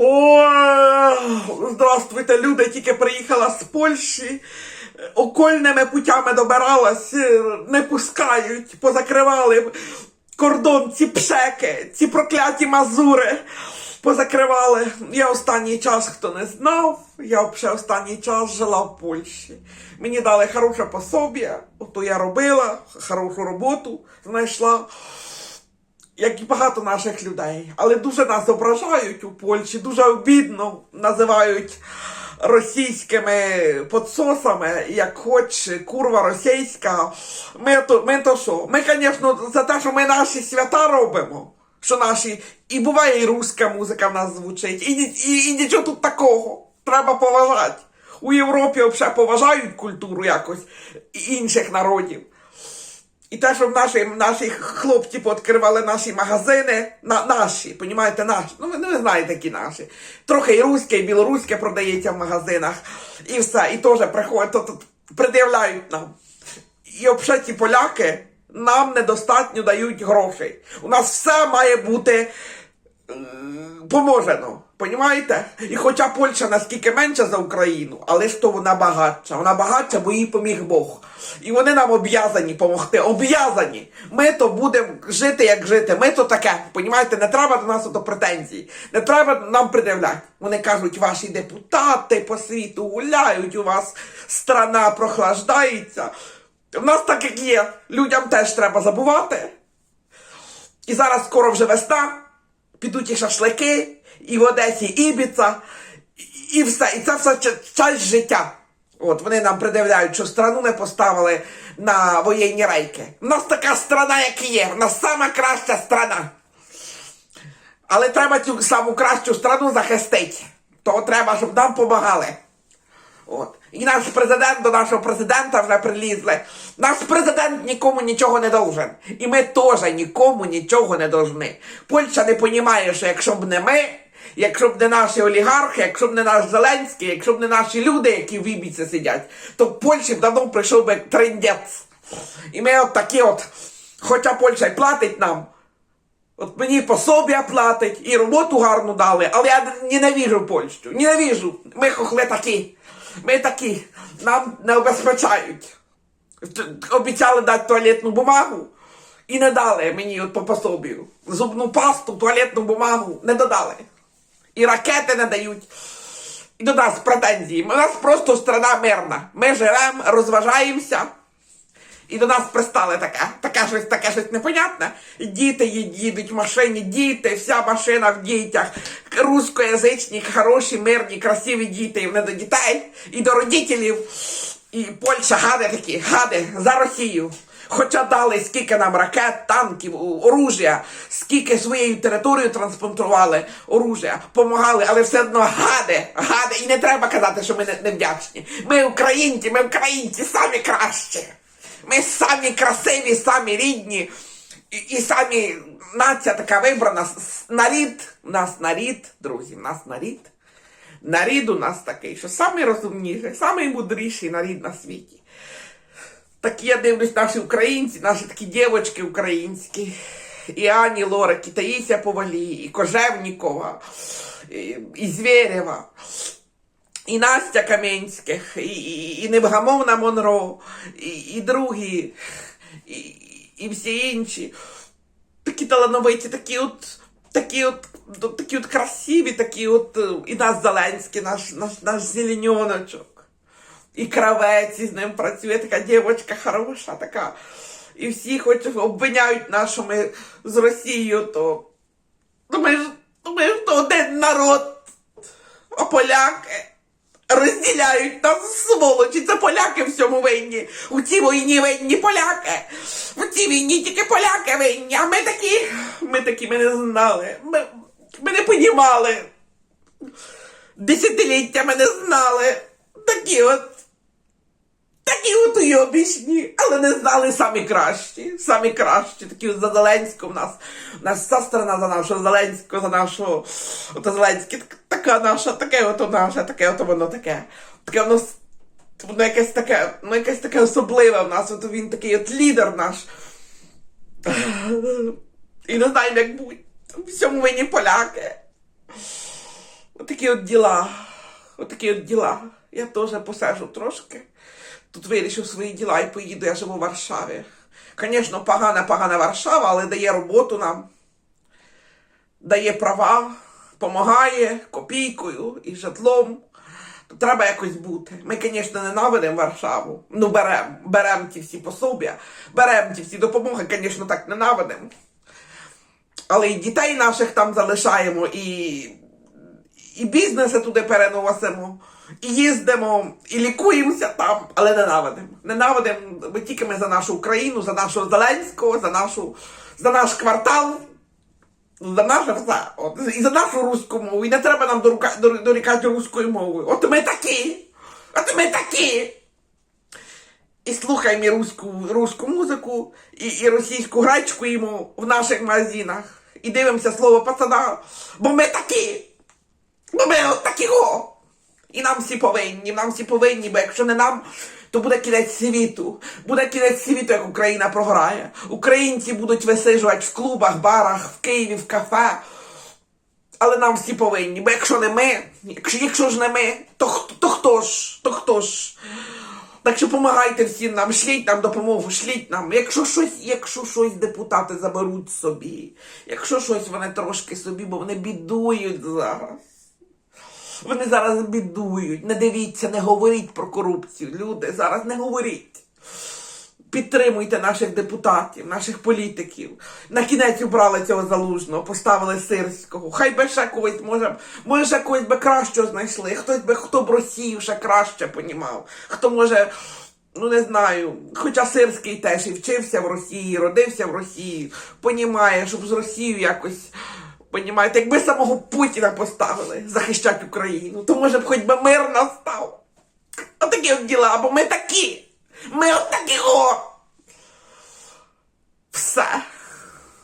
О, здравствуйте, люди, тільки приїхала з Польщі. Окольними путями добиралась, е, не пускають, позакривали кордон, ці пшеки, ці прокляті мазури. Позакривали. Я останній час, хто не знав, я взагалі останній час жила в Польщі. Мені дали хороше пособі, ото я робила, хорошу роботу знайшла як і багато наших людей. Але дуже нас ображають у Польщі, дуже обідно називають російськими подсосами, як хоч курва російська. Ми то, ми то що? Ми, звісно, за те, що ми наші свята робимо. Що наші, і буває і руська музика в нас звучить, і, і, і нічого тут такого. Треба поважати. У Європі взагалі поважають культуру якось інших народів. І те, що наші, наші хлопці пооткривали наші магазини, на, наші, понімаєте, наші. Ну, ви, ну, ви знаєте, які наші. Трохи і руське, і білоруське продається в магазинах. І все. І теж приходять, то, то, пред'являють нам. І взагалі ті поляки нам недостатньо дають грошей. У нас все має бути поможено. Понімаєте? І хоча Польща наскільки менша за Україну, але ж то вона багатша. Вона багатша, бо їй поміг Бог. І вони нам об'язані допомогти. Об'язані. Ми то будемо жити, як жити. Ми то таке. Понімаєте, не треба до нас ото претензій. Не треба нам пред'являти. Вони кажуть, ваші депутати по світу гуляють, у вас страна прохлаждається. У нас так як є. Людям теж треба забувати. І зараз скоро вже весна, підуть і шашлики, і в Одесі Ібіца, і, все. І це все часть життя. От вони нам придивляють, що страну не поставили на воєнні рейки. У нас така страна, як і є. У нас сама краща страна. Але треба цю саму кращу страну захистити. Того треба, щоб нам допомагали. От. І наш президент до нашого президента вже прилізли. Наш президент нікому нічого не должен. І ми теж нікому нічого не должны. Польща не понімає, що якщо б не ми, якщо б не наші олігархи, якщо б не наш Зеленський, якщо б не наші люди, які в Ібіці сидять, то в Польщі б давно прийшов би трендець. І ми от такі от, хоча Польща й платить нам, От мені пособія платить і роботу гарну дали, але я ненавіжу Польщу. Ненавіжу. Ми хохли такі. Ми такі. Нам не обезпечають. Обіцяли дати туалетну бумагу і не дали мені от по пособію. Зубну пасту, туалетну бумагу не додали. І ракети не дають. І до нас претензії. У нас просто страна мирна. Ми живемо, розважаємося. І до нас пристали таке, таке щось, таке щось непонятне. Діти їдуть в машині, діти, вся машина в дітях, рускоязичні, хороші, мирні, красиві діти, і вони до дітей, і до родителів. І Польща гади такі, гади за Росію. Хоча дали скільки нам ракет, танків, у- скільки своєю територією транспортували оружя, помагали, але все одно гади, гади. І не треба казати, що ми не, не вдячні. Ми українці, ми українці самі кращі. Ми самі красиві, самі рідні, і, і самі нація така вибрана. Нарід, нас нарід, друзі, нас нарід. Нарід у нас такий, що самий розумніший, самий мудріший нарід на світі. Так я дивлюсь наші українці, наші такі дівочки українські. І Ані Лорак, і Таїся Повалі, і Кожевнікова, і, і Звєрєва і Настя Каменських, і, і, і Невгамовна Монро, і, і другі, і, і всі інші. Такі талановиті, такі от, такі от, такі от красиві, такі от, і наш Зеленський, наш, наш, наш зеленьоночок. І кравець із ним працює, така дівчинка хороша, така. І всі хоч обвиняють нас, ми з Росією, то. Ми ж, ми ж то один народ. А поляки розділяють нас сволочі. Це поляки в цьому винні. У цій війні винні поляки. У цій війні тільки поляки винні. А ми такі, ми такі ми не знали. Ми, ми не понімали. Десятиліття ми не знали. Такі от. Такі от уйобічні, але не знали самі кращі, самі кращі, такі от за Зеленського в нас. У нас вся страна за нашого Зеленського, за нашого. Ото Зеленський, така наша, таке ото наше, таке ото воно таке. Таке воно, воно якесь таке, ну якесь таке особливе в нас, от він такий от лідер наш. І не знаємо, як будь. Всьому винні поляки. Отакі от діла. Отакі от діла. Я теж посежу трошки. Тут вирішив свої діла і поїду, я живу в Варшаві. Звісно, погана, погана Варшава, але дає роботу нам, дає права, допомагає копійкою і житлом. То треба якось бути. Ми, звісно, ненавидимо Варшаву. Ну, беремо, беремо ті всі пособія, беремо ті всі допомоги, звісно, так ненавидимо. Але і дітей наших там залишаємо, і, і бізнеси туди переносимо, і їздимо, і лікуємося там, але ненавидимо. Ненавидимо, бо тільки ми за нашу Україну, за нашого Зеленського, за, нашу, за наш квартал, за наше все. От, і за нашу руську мову. І не треба нам дорікати руською мовою. От ми такі! От ми такі! І слухаємо і руську, руську музику, і, і російську гречку йому в наших магазинах. І дивимося слово пацана, бо ми такі. Бо ми от такі го. І нам всі повинні, нам всі повинні, бо якщо не нам, то буде кінець світу. Буде кінець світу, як Україна програє. Українці будуть висижувати в клубах, барах, в Києві, в кафе. Але нам всі повинні, бо якщо не ми, якщо, якщо ж не ми, то, хто- то хто ж? То хто ж? Так що допомагайте всім нам, шліть нам допомогу, шліть нам. Якщо щось, якщо щось депутати заберуть собі, якщо щось вони трошки собі, бо вони бідують зараз. Вони зараз бідують. Не дивіться, не говоріть про корупцію. Люди, зараз не говоріть. Підтримуйте наших депутатів, наших політиків. На кінець убрали цього залужного, поставили сирського. Хай би ще когось, може, може ще когось би кращого знайшли. Хтось би хто б Росію ще краще понімав. Хто може, ну не знаю, хоча сирський теж і вчився в Росії, родився в Росії, понімає, щоб з Росією якось. Понімаєте, якби самого Путіна поставили захищати Україну, то може б хоч би мир настав. Отакі от діла, бо ми такі. Ми от такі о. Все.